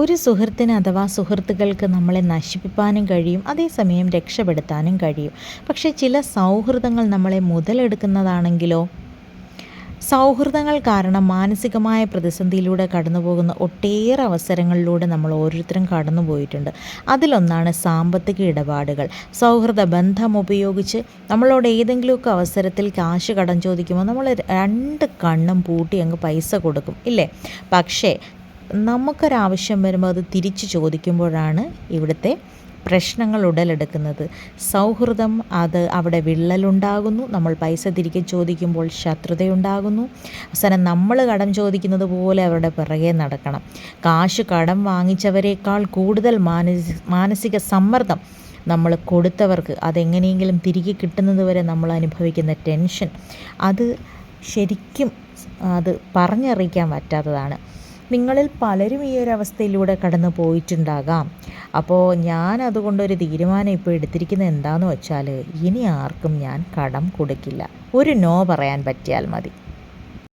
ഒരു സുഹൃത്തിന് അഥവാ സുഹൃത്തുക്കൾക്ക് നമ്മളെ നശിപ്പിക്കാനും കഴിയും അതേസമയം രക്ഷപ്പെടുത്താനും കഴിയും. പക്ഷേ ചില സൗഹൃദങ്ങൾ നമ്മളെ മുതലെടുക്കുന്നതാണെങ്കിലോ സൗഹൃദങ്ങൾ കാരണം മാനസികമായ പ്രതിസന്ധിയിലൂടെ കടന്നു പോകുന്ന ഒട്ടേറെ അവസരങ്ങളിലൂടെ നമ്മൾ ഓരോരുത്തരും കടന്നു പോയിട്ടുണ്ട് അതിലൊന്നാണ് സാമ്പത്തിക ഇടപാടുകൾ. സൗഹൃദ ബന്ധം ഉപയോഗിച്ച് നമ്മളോട് ഏതെങ്കിലുമൊക്കെ അവസരത്തിൽ കാശ് കടം ചോദിക്കുമ്പോൾ നമ്മൾ രണ്ട് കണ്ണും പൂട്ടി അങ്ങ് പൈസ കൊടുക്കും ഇല്ലേ? പക്ഷേ നമുക്കൊരാവശ്യം വരുമ്പോൾ അത് തിരിച്ചു ചോദിക്കുമ്പോഴാണ് ഇവിടുത്തെ പ്രശ്നങ്ങൾ ഉടലെടുക്കുന്നത്. സൗഹൃദം അത് അവിടെ വിള്ളലുണ്ടാകുന്നു. നമ്മൾ പൈസ തിരികെ ചോദിക്കുമ്പോൾ ശത്രുതയുണ്ടാകുന്നു. അവസാനം നമ്മൾ കടം ചോദിക്കുന്നത് പോലെ അവരുടെ പിറകെ നടക്കണം. കാശ് കടം വാങ്ങിച്ചവരെക്കാൾ കൂടുതൽ മാനസി മാനസിക സമ്മർദ്ദം നമ്മൾ കൊടുത്തവർക്ക് അതെങ്ങനെയെങ്കിലും തിരികെ കിട്ടുന്നത് വരെ നമ്മൾ അനുഭവിക്കുന്ന ടെൻഷൻ. അത് ശരിക്കും അത് പറഞ്ഞറിയിക്കാൻ പറ്റാത്തതാണ്. നിങ്ങളിൽ പലരും ഈ ഒരു അവസ്ഥയിലൂടെ കടന്നു പോയിട്ടുണ്ടാകാം. അപ്പോൾ ഞാൻ അതുകൊണ്ടൊരു തീരുമാനം ഇപ്പോൾ എടുത്തിരിക്കുന്നത് എന്താണെന്ന് വെച്ചാൽ ഇനി ആർക്കും ഞാൻ കടം കൊടുക്കില്ല. ഒരു നോ പറയാൻ പറ്റിയാൽ മതി.